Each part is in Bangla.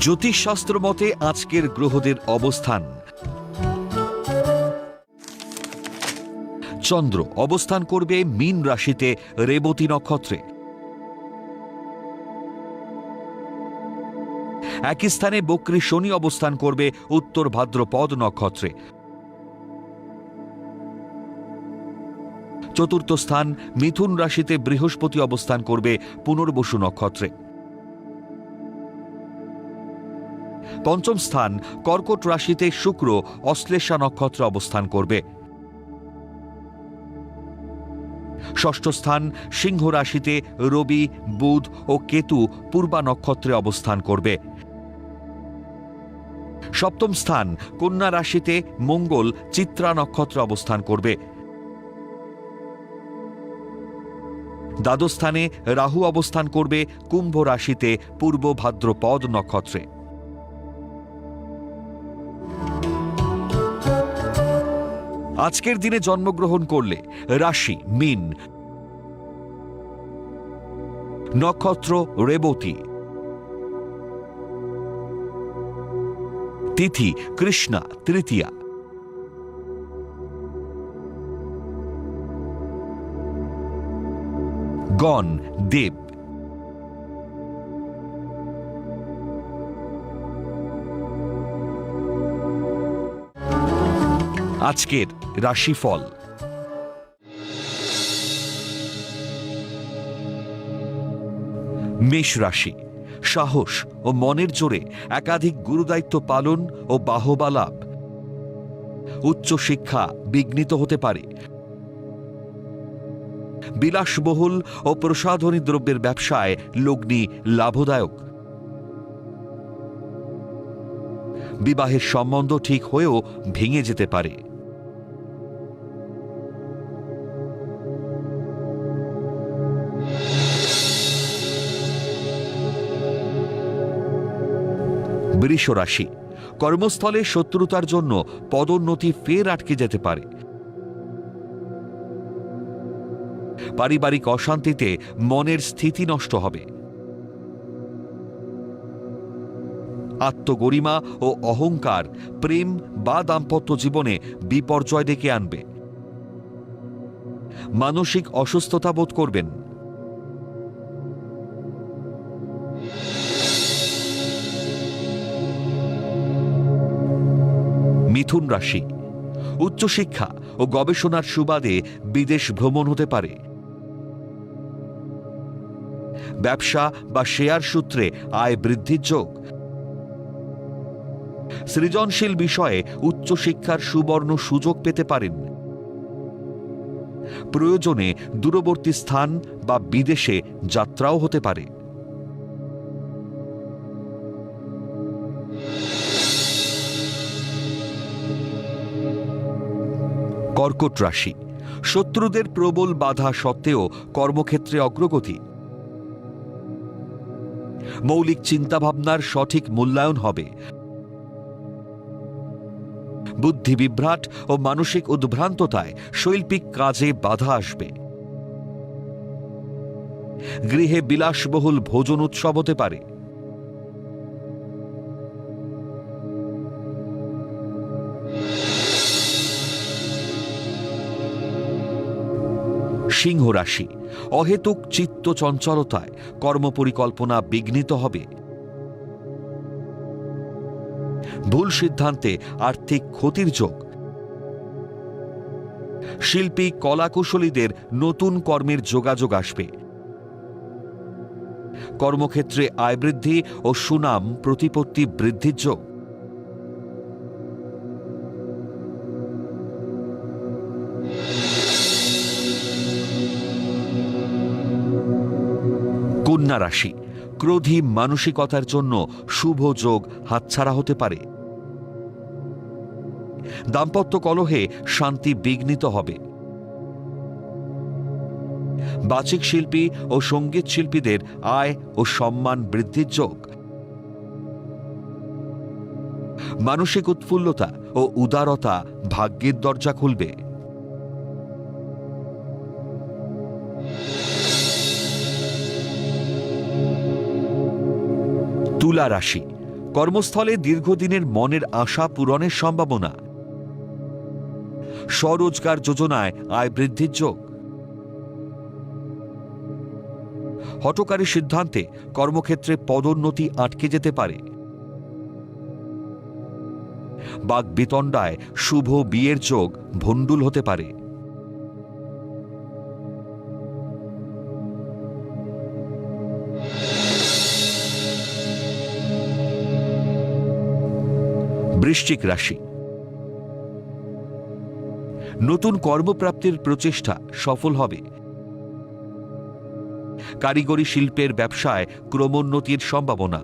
জ্যোতিষশাস্ত্র মতে আজকের গ্রহদের অবস্থান। চন্দ্র অবস্থান করবে মীন রাশিতে রেবতী নক্ষত্রে। একই স্থানে বক্রী শনি অবস্থান করবে উত্তর ভাদ্রপদ নক্ষত্রে। চতুর্থ স্থান মিথুন রাশিতে বৃহস্পতি অবস্থান করবে পুনর্বসু নক্ষত্রে। পঞ্চম স্থান, কর্কট রাশিতে শুক্র, অশ্লেষা নক্ষত্রে অবস্থান করবে। ষষ্ঠ স্থান, সিংহ রাশিতে রবি, বুধ ও কেতু পূর্বা নক্ষত্রে অবস্থান করবে। সপ্তম স্থান, কন্যা রাশিতে মঙ্গল, চিত্রা নক্ষত্রে অবস্থান করবে। দ্বাদশ স্থানে রাহু অবস্থান করবে, কুম্ভ রাশিতে পূর্ব ভাদ্রপদ নক্ষত্রে। আজকের দিনে জন্মগ্রহণ করলে রাশি মিন নক্ষত্র রেবতী তিথি কৃষ্ণা তৃতীয়া। গণ দেব। আজকের রাশিফল। মেষ রাশি, সাহস ও মনের জোরে একাধিক গুরুদায়িত্ব পালন ও বাহবা লাভ। উচ্চশিক্ষা বিঘ্নিত হতে পারে। বিলাসবহুল ও প্রসাধনী দ্রব্যের ব্যবসায় লগ্নি লাভদায়ক। বিবাহের সম্বন্ধ ঠিক হয়েও ভেঙে যেতে পারে। বৃষ রাশি। কর্মস্থলে শত্রুতার জন্য পদোন্নতি ফের আটকে যেতে পারে। পারিবারিক অশান্তিতে মনের স্থিতি নষ্ট হবে। আত্মগরিমা ও অহংকার, প্রেম বা দাম্পত্য জীবনে বিপর্যয় ডেকে আনবে। মানসিক অসুস্থতা বোধ করবেন। মিথুন রাশি। উচ্চশিক্ষা ও গবেষণার সুবাদে বিদেশ ভ্রমণ হতে পারে। ব্যবসা বা শেয়ার সূত্রে আয় বৃদ্ধির যোগ। সৃজনশীল বিষয়ে উচ্চশিক্ষার সুবর্ণ সুযোগ পেতে পারেন। প্রয়োজনে দূরবর্তী স্থান বা বিদেশে যাত্রাও হতে পারে। কর্কট রাশি। শত্রুদের প্রবল বাধা সত্ত্বেও কর্মক্ষেত্রে অগ্রগতি। মৌলিক চিন্তাভাবনার সঠিক মূল্যায়ন হবে। বুদ্ধি বিভ্রাট ও মানসিক উদ্ভ্রান্ততায় শৈল্পিক কাজে বাধা আসবে। গৃহে বিলাসবহুল ভোজন উৎসব হতে পারে। সিংহ রাশি। অহেতুক চিত্ত চঞ্চলতায় কর্মপরিকল্পনা বিঘ্নিত হবে। ভুল সিদ্ধান্তে আর্থিক ক্ষতির যোগ। শিল্পী কলাকুশলীদের নতুন কর্মের যোগাযোগ আসবে। কর্মক্ষেত্রে আয় বৃদ্ধি ও সুনাম প্রতিপত্তি বৃদ্ধির যোগ। কন্যা রাশি। ক্রোধী মানসিকতার জন্য শুভ যোগ হাতছাড়া হতে পারে। দাম্পত্য কলহে শান্তি বিঘ্নিত হবে। বাচিক শিল্পী ও সংগীত শিল্পীদের আয় ও সম্মান বৃদ্ধির যোগ। মানসিক উৎফুল্লতা ও উদারতা ভাগ্যের দরজা খুলবে। তুলা রাশি। কর্মস্থলে দীর্ঘদিনের মনের আশা পূরণের সম্ভাবনা। স্বরোজগার যোজনায় আয় বৃদ্ধির যোগ। হটকারী সিদ্ধান্তে কর্মক্ষেত্রে পদোন্নতি আটকে যেতে পারে। বাক বিতণ্ডায় শুভ বিয়ের যোগ ভণ্ডুল হতে পারে। বৃশ্চিক রাশি। নতুন কর্মপ্রাপ্তির প্রচেষ্টা সফল হবে। কারিগরি শিল্পের ব্যবসায় ক্রমোন্নতির সম্ভাবনা।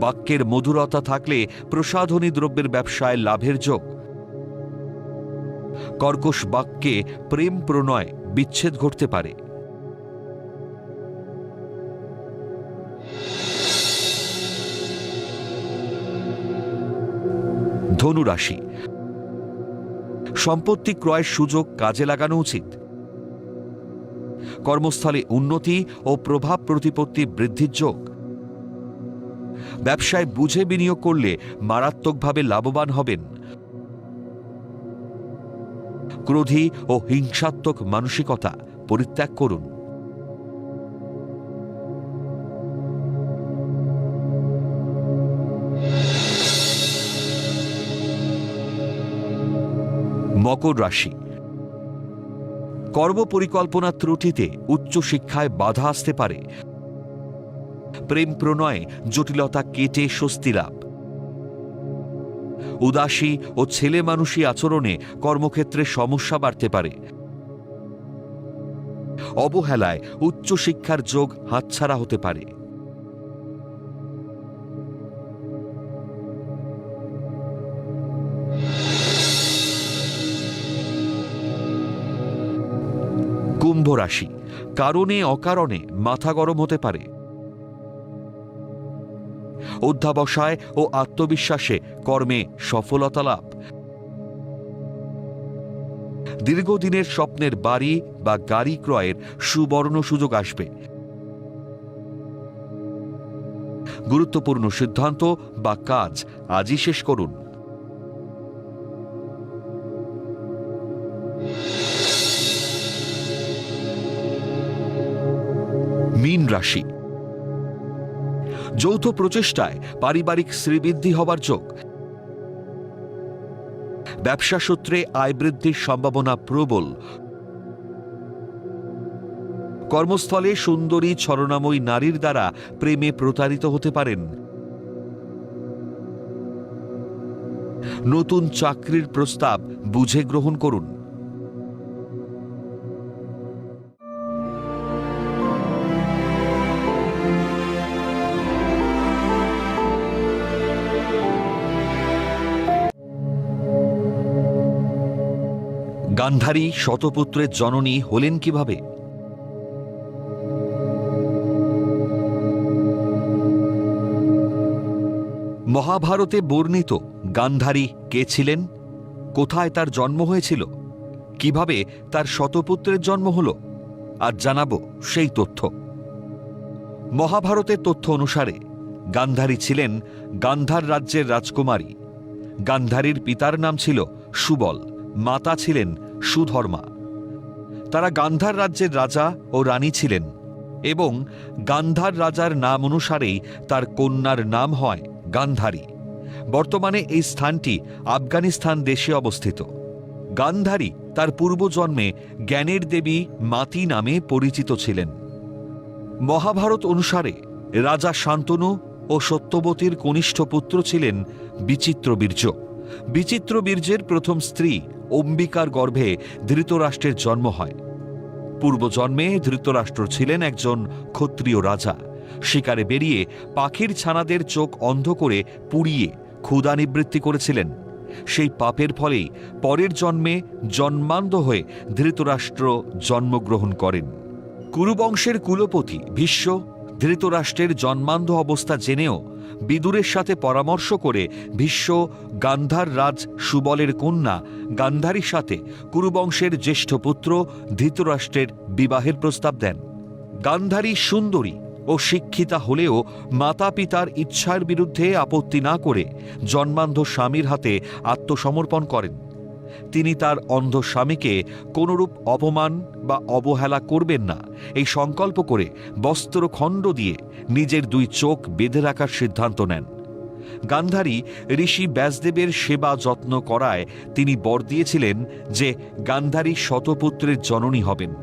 বাক্যের মধুরতা থাকলে প্রসাধনী দ্রব্যের ব্যবসায় লাভের যোগ। কর্কশ বাক্যে প্রেম প্রণয় বিচ্ছেদ ঘটতে পারে। ধনুরাশি। সম্পত্তি ক্রয়ের সুযোগ কাজে লাগানো উচিত। কর্মস্থলে উন্নতি ও প্রভাব প্রতিপত্তি বৃদ্ধির যোগ। ব্যবসায় বুঝে বিনিয়োগ করলে মারাত্মকভাবে লাভবান হবেন। ক্রোধী ও হিংসাত্মক মানসিকতা পরিত্যাগ করুন। মকর রাশি। কর্ম পরিকল্পনা ত্রুটিতে উচ্চশিক্ষায় বাধা আসতে পারে। প্রেম প্রণয়ে জটিলতা কেটে স্বস্তি লাভ। উদাসী ও ছেলে মানুষী আচরণে কর্মক্ষেত্রে সমস্যা বাড়তে পারে। অবহেলায় উচ্চশিক্ষার যোগ হাতছাড়া হতে পারে। কুম্ভ রাশি। কারণে অকারণে মাথা গরম হতে পারে। অধ্যাবসায় ও আত্মবিশ্বাসে কর্মে সফলতা লাভ। দীর্ঘদিনের স্বপ্নের বাড়ি বা গাড়ি ক্রয়ের সুবর্ণ সুযোগ আসবে। গুরুত্বপূর্ণ সিদ্ধান্ত বা কাজ আজই শেষ করুন। মীন রাশি। যৌথ প্রচেষ্টায় পারিবারিক শ্রীবৃদ্ধি হবার যোগ। ব্যবসা সূত্রে আয় বৃদ্ধির সম্ভাবনা প্রবল। কর্মস্থলে সুন্দরী ছরণাময়ী নারীর দ্বারা প্রেমে প্রতারিত হতে পারেন। নতুন চাকরির প্রস্তাব বুঝে গ্রহণ করুন। গান্ধারী শতপুত্রের জননী হলেন কীভাবে? মহাভারতে বর্ণিত গান্ধারী কে ছিলেন? কোথায় তার জন্ম হয়েছিল? কীভাবে তার শতপুত্রের জন্ম হল? আর জানাব সেই তথ্য। মহাভারতের তথ্য অনুসারে গান্ধারী ছিলেন গান্ধার রাজ্যের রাজকুমারী। গান্ধারীর পিতার নাম ছিল সুবল, মাতা ছিলেন সুধর্মা। তারা গান্ধার রাজ্যের রাজা ও রানী ছিলেন এবং গান্ধার রাজার নাম অনুসারেই তার কন্যার নাম হয় গান্ধারী। বর্তমানে এই স্থানটি আফগানিস্তান দেশে অবস্থিত। গান্ধারী তার পূর্বজন্মে জ্ঞানের দেবী মাতি নামে পরিচিত ছিলেন। মহাভারত অনুসারে রাজা শান্তনু ও সত্যবতীর কনিষ্ঠ পুত্র ছিলেন বিচিত্রবীর্য। বিচিত্রবীর্যের প্রথম স্ত্রী অম্বিকার গর্ভে ধৃতরাষ্ট্রের জন্ম হয়। পূর্বজন্মে ধৃতরাষ্ট্র ছিলেন একজন ক্ষত্রিয় রাজা। শিকারে বেরিয়ে পাখির ছানাদের চোখ অন্ধ করে পুড়িয়ে ক্ষুদা নিবৃত্তি করেছিলেন। সেই পাপের ফলেই পরের জন্মে জন্মান্ধ হয়ে ধৃতরাষ্ট্র জন্মগ্রহণ করেন। কুরুবংশের কুলপতি ভীষ্ম ধৃতরাষ্ট্রের জন্মান্ধ অবস্থা জেনেও বিদুরের সাথে পরামর্শ করে ভীষ্ম গান্ধার রাজ সুবলের কন্যা গান্ধারীর সাথে কুরুবংশের জ্যেষ্ঠ পুত্র ধৃতরাষ্ট্রের বিবাহের প্রস্তাব দেন। গান্ধারী সুন্দরী ও শিক্ষিতা হলেও মাতা পিতার ইচ্ছার বিরুদ্ধে আপত্তি না করে জন্মান্ধ স্বামীর হাতে আত্মসমর্পণ করেন। তিনি তার অন্ধ স্বামীকে কোনরূপ অপমান বা অবহেলা করবেন না। এই সংকল্প করে বস্ত্রখণ্ড দিয়ে নিজের দুই চোখ বেঁধে রাখার সিদ্ধান্ত নেন। গান্ধারী ঋষি ব্যাসদেবের সেবা যত্ন করায় তিনি বর দিয়েছিলেন যে গান্ধারী শতপুত্রের জননী হবেন।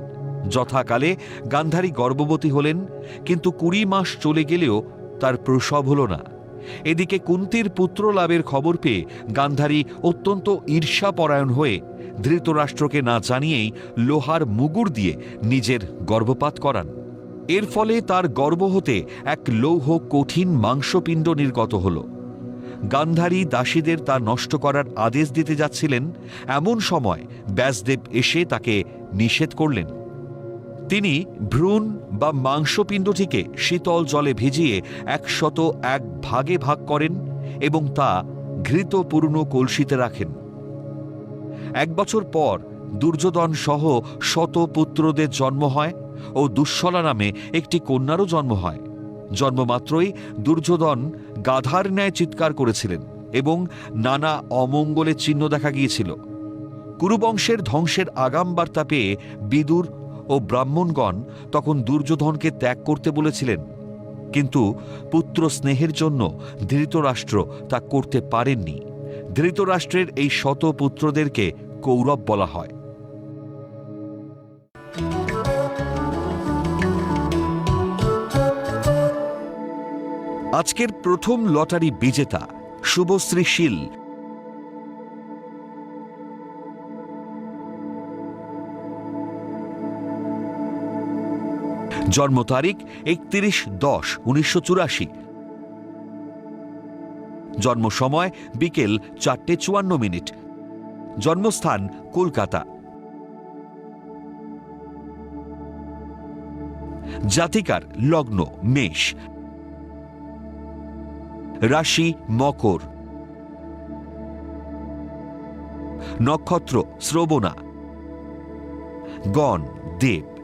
যথাকালে গান্ধারী গর্ভবতী হলেন, কিন্তু কুড়ি মাস চলে গেলেও তার প্রসব হল না। এদিকে কুন্তির পুত্র লাভের খবর পেয়ে গান্ধারী অত্যন্ত ঈর্ষাপরায়ণ হয়ে ধৃতরাষ্ট্রকে না জানিয়েই লোহার মুগুর দিয়ে নিজের গর্ভপাত করান। এর ফলে তার গর্ব হতে এক লৌহ কঠিন মাংসপিণ্ড নির্গত হল। গান্ধারী দাসীদের তা নষ্ট করার আদেশ দিতে যাচ্ছিলেন। এমন সময় ব্যাসদেব এসে তাকে নিষেধ করলেন। তিনি ভ্রূণ বা মাংসপিণ্ডটিকে শীতল জলে ভিজিয়ে একশত এক ভাগে ভাগ করেন এবং তা ঘৃতপূর্ণ কলসিতে রাখেন। এক বছর পর দুর্যোধন সহ শত পুত্রদের জন্ম হয় ও দুঃশলা নামে একটি কন্যারও জন্ম হয়। জন্মমাত্রই দুর্যোধন গাধার ন্যায় চিৎকার করেছিলেন এবং নানা অমঙ্গলের চিহ্ন দেখা গিয়েছিল। কুরুবংশের ধ্বংসের আগাম বার্তা পেয়ে বিদুর ও ব্রাহ্মণগণ তখন দুর্যোধনকে ত্যাগ করতে বলেছিলেন। কিন্তু পুত্র স্নেহের জন্য ধৃতরাষ্ট্র তা করতে পারেননি। ধৃতরাষ্ট্রের এই শত পুত্রদেরকে কৌরব বলা হয়। আজকের প্রথম লটারি বিজেতা শুভশ্রী শীল জন্ম তারিখ একত্রিশ দশ উনিশশো চুরাশি। জন্ম সময় বিকেল চারটে চুয়ান্ন মিনিট। জন্মস্থান কলকাতা। জাতিকার লগ্ন মেষ। রাশি মকর। নক্ষত্র শ্রবণা। গণ দেব।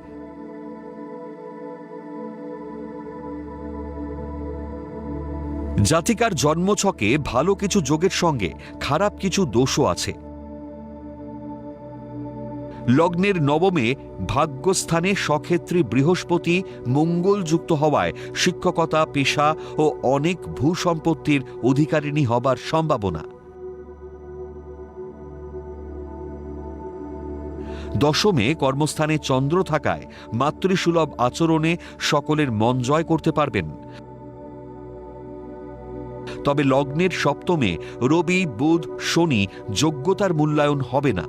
জাতিকার জন্মছকে ভালো কিছু যোগের সঙ্গে খারাপ কিছু দোষও আছে। লগ্নের নবমে ভাগ্যস্থানে সক্ষেত্রী বৃহস্পতি মঙ্গলযুক্ত হওয়ায় শিক্ষকতা, পেশা ও অনেক ভূসম্পত্তির অধিকারিণী হবার সম্ভাবনা। দশমে কর্মস্থানে চন্দ্র থাকায় মাতৃসুলভ আচরণে সকলের মন জয় করতে পারবেন। তবে লগ্নের সপ্তমে রবি, বুধ, শনি যোগ্যতার মূল্যায়ন হবে না।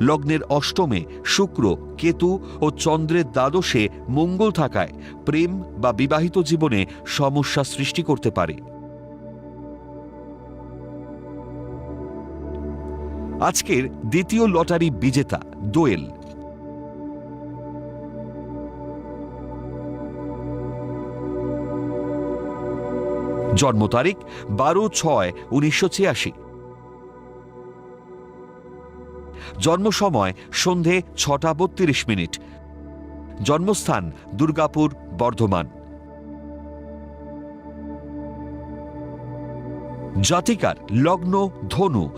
লগ্নের অষ্টমে শুক্র, কেতু ও চন্দ্রের দ্বাদশে মঙ্গল থাকায় প্রেম বা বিবাহিত জীবনে সমস্যা সৃষ্টি করতে পারে। আজকের দ্বিতীয় লটারি বিজেতা, দোয়েল। জন্ম তারিখ বারো ছয় উনিশশো ছিয়াশি। জন্ম সময় সন্ধে ছটা বত্রিশ মিনিট। জন্মস্থান দুর্গাপুর, বর্ধমান। জাতিকার লগ্ন ধনু।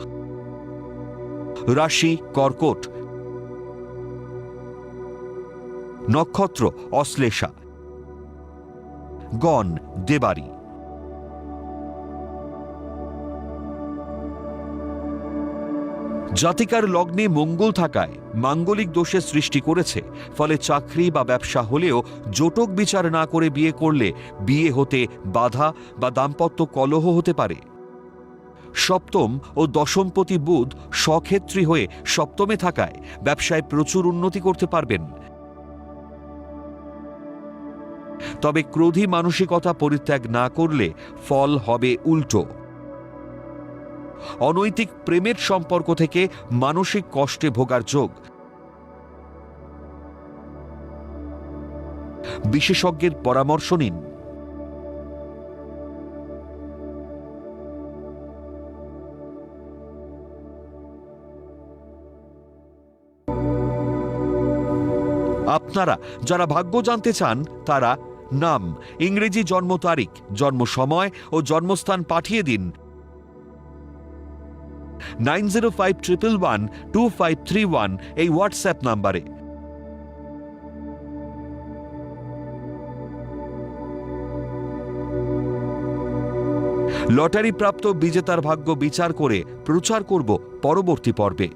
রাশি কর্কট। নক্ষত্র অশ্লেষা। গণ দেবারী। জাতিকার লগ্নে মঙ্গল থাকায় মাঙ্গলিক দোষের সৃষ্টি করেছে, ফলে চাকরি বা ব্যবসা হলেও জোটক বিচার না করে বিয়ে করলে বিয়ে হতে বাধা বা দাম্পত্য কলহ হতে পারে। সপ্তম ও দশমপতি বুধ স্বক্ষেত্রী হয়ে সপ্তমে থাকায় ব্যবসায় প্রচুর উন্নতি করতে পারবেন। তবে ক্রোধী মানসিকতা পরিত্যাগ না করলে ফল হবে উল্টো। অনৈতিক প্রেমের সম্পর্ক থেকে মানসিক কষ্টে ভোগার যোগ। বিশেষজ্ঞের পরামর্শ নিন। আপনারা যারা ভাগ্য জানতে চান, তারা নাম, ইংরেজি জন্ম তারিখ, জন্ম সময় ও জন্মস্থান পাঠিয়ে দিন। নাইন এই হোয়াটসঅ্যাপ নাম্বারে। লটারি প্রাপ্ত বিজেতার ভাগ্য বিচার করে প্রচার করব পরবর্তী পর্বে।